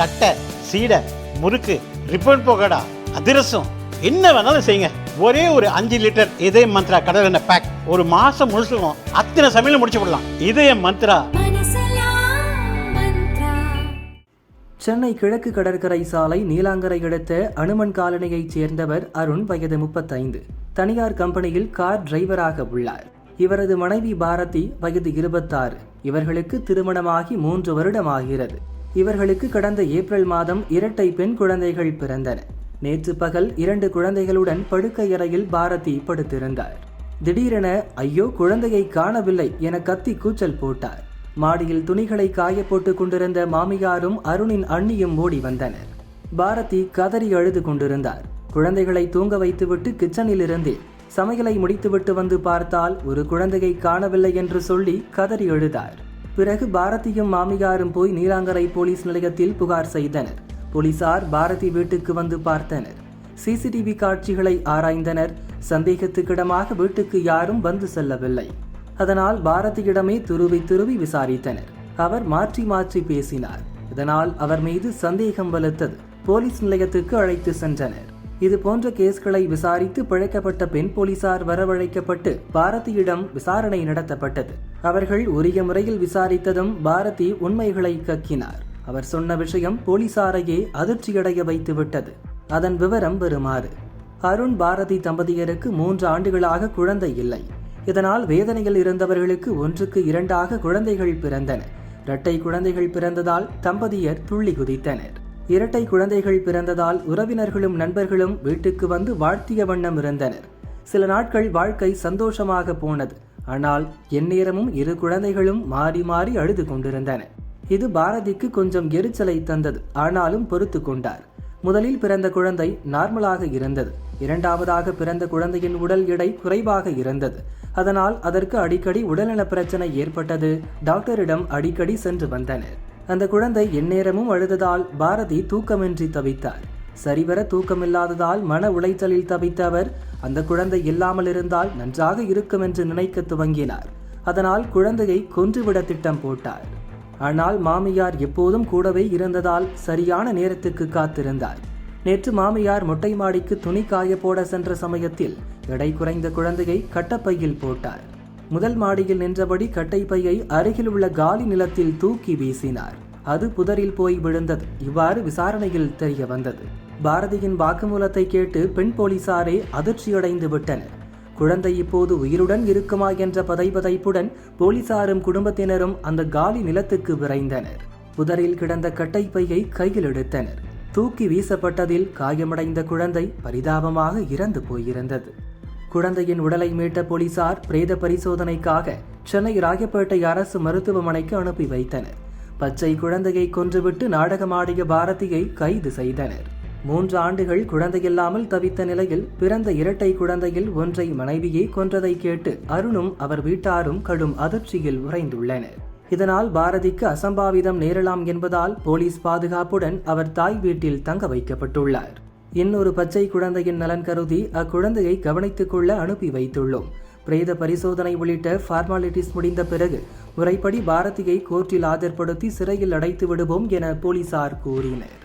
தட்டை சீடை முறுக்கு ரிப்பன் போகடா அதிரசம் என்ன வேணாலும் செய்யுங்க. ஒரே ஒரு அஞ்சு லிட்டர் இதய மந்த்ரா கடல் எண்ணெய் பேக் ஒரு மாசம் முழுசுக்கும் அத்தனை சமையல் முடிச்சு விடலாம் இதய மந்த்ரா. சென்னை கிழக்கு கடற்கரை சாலை நீலாங்கரை அடுத்த அனுமன் காலனியைச் சேர்ந்தவர் அருண் வயது முப்பத்தைந்து. தனியார் கம்பெனியில் கார் டிரைவராக உள்ளார். இவரது மனைவி பாரதி வயது இருபத்தாறு. இவர்களுக்கு திருமணமாகி மூன்று வருடமாகிறது. இவர்களுக்கு கடந்த ஏப்ரல் மாதம் இரட்டை பெண் குழந்தைகள் பிறந்தன. நேற்று பகல் இரண்டு குழந்தைகளுடன் படுக்கையறையில் பாரதி படுத்திருந்தார். திடீரென ஐயோ குழந்தையை காணவில்லை என கத்தி கூச்சல் போட்டார். மாடியில் துணிகளை காய போட்டுக் கொண்டிருந்த மாமியாரும் அருணின் அண்ணியும் ஓடி வந்தனர். பாரதி கதறி அழுது கொண்டிருந்தார். குழந்தைகளை தூங்க வைத்துவிட்டு கிச்சனில் இருந்தே சமையலை முடித்துவிட்டு வந்து பார்த்தால் ஒரு குழந்தையை காணவில்லை என்று சொல்லி கதறி அழுதார். பிறகு பாரதியும் மாமியாரும் போய் நீலாங்கரை போலீஸ் நிலையத்தில் புகார் செய்தனர். போலீசார் பாரதி வீட்டுக்கு வந்து பார்த்தனர். சிசிடிவி காட்சிகளை ஆராய்ந்தனர். சந்தேகத்துக்கிடமாக வீட்டுக்கு யாரும் வந்து செல்லவில்லை. அதனால் பாரதியிடமே துருவி துருவி விசாரித்தனர். அவர் மாற்றி மாற்றி பேசினார். இதனால் அவர் மீது சந்தேகம் வலுத்தது. போலீஸ் நிலையத்துக்கு அழைத்து சென்றனர். இது போன்ற கேஸ்களை விசாரித்து பிழைக்கப்பட்ட பெண் போலீசார் வரவழைக்கப்பட்டு பாரதியிடம் விசாரணை நடத்தப்பட்டது. அவர்கள் உரிய முறையில் விசாரித்ததும் பாரதி உண்மைகளை கக்கினார். அவர் சொன்ன விஷயம் போலீசாரையே அதிர்ச்சியடைய வைத்து விட்டது அதன் விவரம் வருமாறு. அருண் பாரதி தம்பதியருக்கு மூன்று ஆண்டுகளாக குழந்தை இல்லை. இதனால் வேதனையில் இருந்தவர்களுக்கு ஒன்றுக்கு இரண்டாக குழந்தைகள் பிறந்தன. இரட்டை குழந்தைகள் பிறந்ததால் தம்பதியர் துள்ளி குதித்தனர். இரட்டை குழந்தைகள் பிறந்ததால் உறவினர்களும் நண்பர்களும் வீட்டுக்கு வந்து வாழ்த்திய வண்ணம் இருந்தனர். சில நாட்கள் வாழ்க்கை சந்தோஷமாக போனது. ஆனால் எந்நேரமும் இரு குழந்தைகளும் மாறி மாறி அழுது கொண்டிருந்தன. இது பாரதிக்கு கொஞ்சம் எரிச்சலை தந்தது. ஆனாலும் பொறுத்து கொண்டார். முதலில் பிறந்த குழந்தை நார்மலாக இருந்தது. இரண்டாவதாக பிறந்த குழந்தையின் உடல் எடை குறைவாக இருந்தது. அதனால் அதற்கு அடிக்கடி உடல்நல பிரச்சனை ஏற்பட்டது. டாக்டரிடம் அடிக்கடி சென்று வந்தனர். அந்த குழந்தை எந்நேரமும் அழுததால் பாரதி தூக்கமின்றி தவித்தார். சரிவர தூக்கமில்லாததால் மன உளைச்சலில் தவித்த அவர் அந்த குழந்தை இல்லாமல் இருந்தால் நன்றாக இருக்கும் என்று நினைக்க துவங்கினார். அதனால் குழந்தையை கொன்றுவிட திட்டம் போட்டார். ஆனால் மாமியார் எப்போதும் கூடவே இருந்ததால் சரியான நேரத்துக்கு காத்திருந்தார். நேற்று மாமியார் மொட்டை மாடிக்கு துணி காய போட சென்ற சமயத்தில் எடை குறைந்த குழந்தையை கட்டப்பையில் போட்டார். முதல் மாடியில் நின்றபடி கட்டைப்பையை அருகில் உள்ள காலி நிலத்தில் தூக்கி வீசினார். அது புதரில் போய் விழுந்தது. இவ்வாறு விசாரணையில் தெரிய வந்தது. பாரதியின் வாக்குமூலத்தை கேட்டு பெண் போலீசாரே அதிர்ச்சியடைந்து விட்டனர். குழந்தை இப்போது உயிருடன் இருக்குமா என்ற பதைபதைப்புடன் போலீசாரும் குடும்பத்தினரும் அந்த காலி நிலத்துக்கு விரைந்தனர். புதரில் கிடந்த கட்டைப்பையை கையில் எடுத்தனர். தூக்கி வீசப்பட்டதில் காயமடைந்த குழந்தை பரிதாபமாக இறந்து போயிருந்தது. குழந்தையின் உடலை மீட்ட போலீசார் பிரேத பரிசோதனைக்காக சென்னை ராயப்பேட்டை அரசு மருத்துவமனைக்கு அனுப்பி வைத்தனர். பச்சை குழந்தையை கொன்றுவிட்டு நாடகமாடிய பாரதியை கைது செய்தனர். மூன்று ஆண்டுகள் குழந்தையில்லாமல் தவித்த நிலையில் பிறந்த இரட்டை குழந்தையில் ஒன்றை மனைவியை கொன்றதை கேட்டு அருணும் அவர் வீட்டாரும் கடும் அதிர்ச்சியில் உறைந்துள்ளனர். இதனால் பாரதிக்கு அசம்பாவிதம் நேரலாம் என்பதால் போலீஸ் பாதுகாப்புடன் அவர் தாய் வீட்டில் தங்க வைக்கப்பட்டுள்ளார். இன்னொரு பச்சை குழந்தையின் நலன் கருதி அக்குழந்தையை கவனித்துக் கொள்ள அனுப்பி வைத்துள்ளோம். பிரேத பரிசோதனை உள்ளிட்ட ஃபார்மாலிட்டிஸ் முடிந்த பிறகு முறைப்படி பாரதியை கோர்ட்டில் ஆஜர்படுத்தி சிறையில் அடைத்து விடுவோம் என போலீசார் கூறினர்.